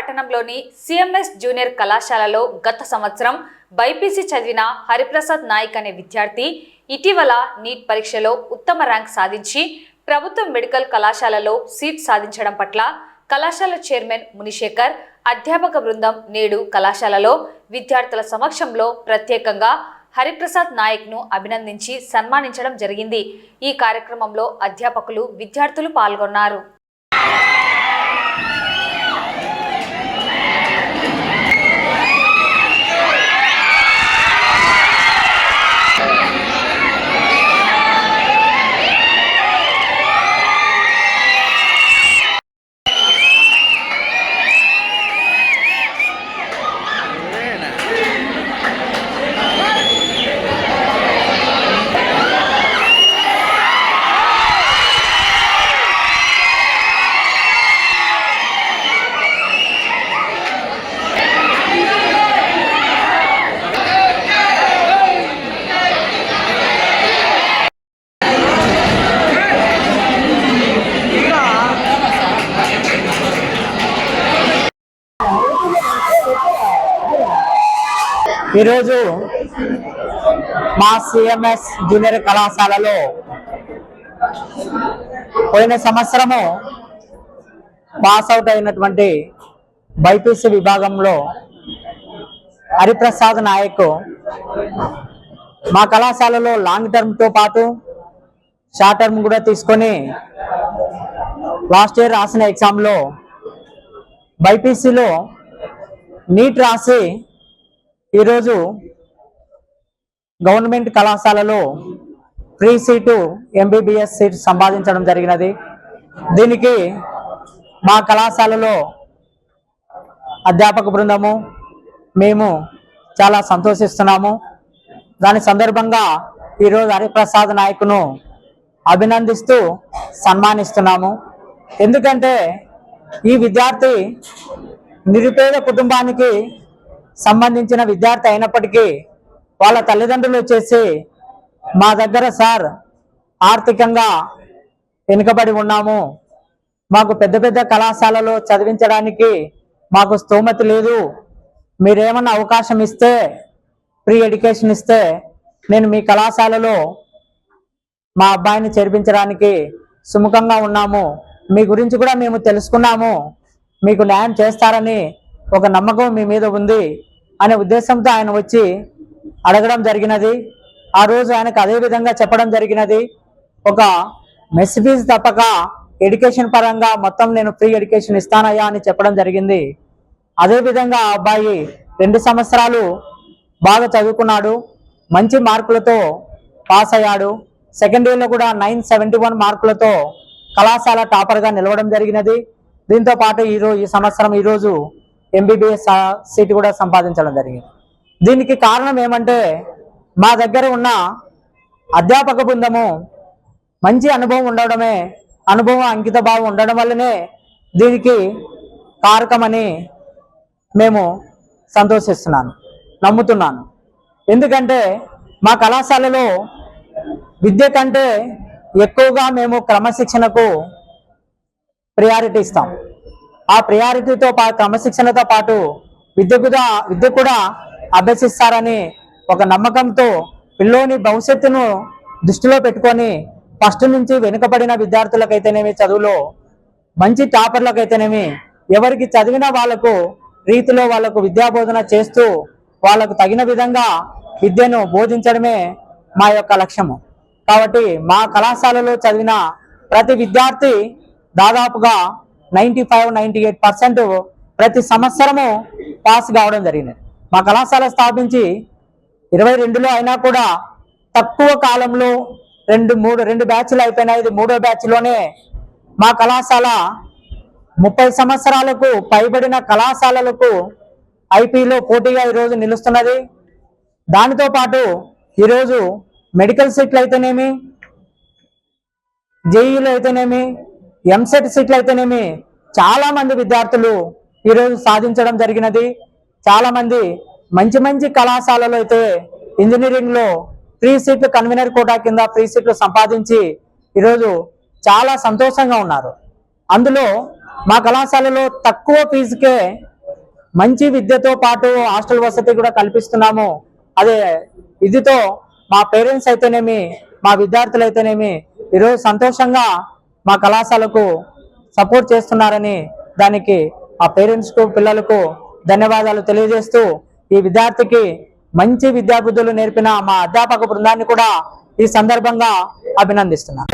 పట్టణంలోని CMS junior కళాశాలలో గత సంవత్సరం బైపీసీ చదివిన హరిప్రసాద్ నాయక్ అనే విద్యార్థి ఇటీవల నీట్ పరీక్షలో ఉత్తమ ర్యాంక్ సాధించి ప్రభుత్వ మెడికల్ కళాశాలలో సీట్ సాధించడం పట్ల కళాశాల చైర్మన్ మునిశేఖర్ అధ్యాపక బృందం నేడు కళాశాలలో విద్యార్థుల సమక్షంలో ప్రత్యేకంగా హరిప్రసాద్ నాయక్ను అభినందించి సన్మానించడం జరిగింది. ఈ కార్యక్రమంలో అధ్యాపకులు విద్యార్థులు పాల్గొన్నారు. ఈరోజు మా సిఎంఎస్ జూనియర్ కళాశాలలో పోయిన సంవత్సరము పాస్ అవుట్ అయినటువంటి బైపీసీ విభాగంలో హరిప్రసాద్ నాయక్ మా కళాశాలలో లాంగ్ టర్మ్తో పాటు షార్ట్ టర్మ్ కూడా తీసుకొని లాస్ట్ ఇయర్ రాసిన ఎగ్జామ్లో బైపీసీలో నీట్ రాసి ఈరోజు గవర్నమెంట్ కళాశాలలో ఫ్రీ సీటు ఎంబీబీఎస్ సీట్ సంపాదించడం జరిగినది. దీనికి మా కళాశాలలో అధ్యాపక బృందము మేము చాలా సంతోషిస్తున్నాము. దాని సందర్భంగా ఈరోజు హరిప్రసాద్ నాయకును అభినందిస్తూ సన్మానిస్తున్నాము. ఎందుకంటే ఈ విద్యార్థి నిరుపేద కుటుంబానికి సంబంధించిన విద్యార్థి అయినప్పటికీ వాళ్ళ తల్లిదండ్రులు వచ్చేసి మా దగ్గర సార్ ఆర్థికంగా వెనుకబడి ఉన్నాము. మాకు పెద్ద పెద్ద కళాశాలలో చదివించడానికి మాకు స్తోమత లేదు. మీరేమన్నా అవకాశం ఇస్తే ఫ్రీ ఎడ్యుకేషన్ ఇస్తే నేను మీ కళాశాలలో మా అబ్బాయిని చేర్పించడానికి సుముఖంగా ఉన్నాము. మీ గురించి కూడా మేము తెలుసుకున్నాము. మీకు న్యాయం చేస్తారని ఒక నమ్మకం మీ మీద ఉంది అనే ఉద్దేశంతో ఆయన వచ్చి అడగడం జరిగినది. ఆ రోజు ఆయనకు అదే విధంగా చెప్పడం జరిగినది. ఒక మెస్ ఫీజు తప్పక ఎడ్యుకేషన్ పరంగా మొత్తం నేను ఫ్రీ ఎడ్యుకేషన్ ఇస్తానయ్యా అని చెప్పడం జరిగింది. అదే విధంగా ఆ అబ్బాయి రెండు సంవత్సరాలు బాగా చదువుకున్నాడు. మంచి మార్కులతో పాస్ అయ్యాడు. సెకండ్ ఇయర్లో కూడా నైన్ సెవెంటీ వన్ మార్కులతో కళాశాల టాపర్గా నిలవడం జరిగినది. దీంతో పాటు ఈరోజు ఈ సంవత్సరం ఈరోజు ఎంబీబీఎస్ సీట్ కూడా సంపాదించడం జరిగింది. దీనికి కారణం ఏమంటే మా దగ్గర ఉన్న అధ్యాపక బృందము మంచి అనుభవం ఉండడమే అనుభవం అంకిత భావం ఉండడం వల్లనే దీనికి కారకమని మేము సంతోషిస్తున్నాను నమ్ముతున్నాను. ఎందుకంటే మా కళాశాలలో విద్య కంటే ఎక్కువగా మేము క్రమశిక్షణకు ప్రియారిటీ ఇస్తాం. ఆ ప్రియారిటీతో పాటు క్రమశిక్షణతో పాటు విద్య కూడా విద్య కూడా అభ్యసిస్తారని ఒక నమ్మకంతో పిల్లోని భవిష్యత్తును దృష్టిలో పెట్టుకొని ఫస్ట్ నుంచి వెనుకబడిన విద్యార్థులకైతేనేమి చదువులో మంచి టాపర్లకైతేనేమి ఎవరికి చదివిన వాళ్ళకు రీతిలో వాళ్ళకు విద్యాబోధన చేస్తూ వాళ్ళకు తగిన విధంగా విద్యను బోధించడమే మా యొక్క లక్ష్యము. కాబట్టి మా కళాశాలలో చదివిన ప్రతి విద్యార్థి దాదాపుగా ninety five ninety eight percent ప్రతి సంవత్సరము పాస్ కావడం జరిగింది. మా కళాశాల స్థాపించి ఇరవై రెండులో అయినా కూడా తక్కువ కాలంలో రెండు మూడు రెండు బ్యాచ్లు అయిపోయినాయి. ఇది మూడో బ్యాచ్లోనే మా కళాశాల ముప్పై సంవత్సరాలకు పైబడిన కళాశాలలకు ఐపీలో పోటీగా ఈరోజు నిలుస్తున్నది. దానితో పాటు ఈరోజు మెడికల్ సీట్లు అయితేనేమి జేఈలు అయితేనేమి ఎంసెట్ సీట్లు అయితేనేమి చాలా మంది విద్యార్థులు ఈరోజు సాధించడం జరిగినది. చాలా మంది మంచి మంచి కళాశాలలో అయితే ఇంజనీరింగ్లో ఫ్రీ సీట్లు కన్వీనర్ కోటా కింద ఫ్రీ సీట్లు సంపాదించి ఈరోజు చాలా సంతోషంగా ఉన్నారు. అందులో మా కళాశాలలో తక్కువ ఫీజుకే మంచి విద్యతో పాటు హాస్టల్ వసతి కూడా కల్పిస్తున్నాము. అదే ఇదితో మా పేరెంట్స్ అయితేనేమి మా విద్యార్థులు అయితేనేమి ఈరోజు సంతోషంగా మా కళాశాలకు సపోర్ట్ చేస్తున్నారని దానికి ఆ పేరెంట్స్కు పిల్లలకు ధన్యవాదాలు తెలియజేస్తూ ఈ విద్యార్థికి మంచి విద్యాబుద్ధులు నేర్పిన మా అధ్యాపక బృందాన్ని కూడా ఈ సందర్భంగా అభినందిస్తున్నాను.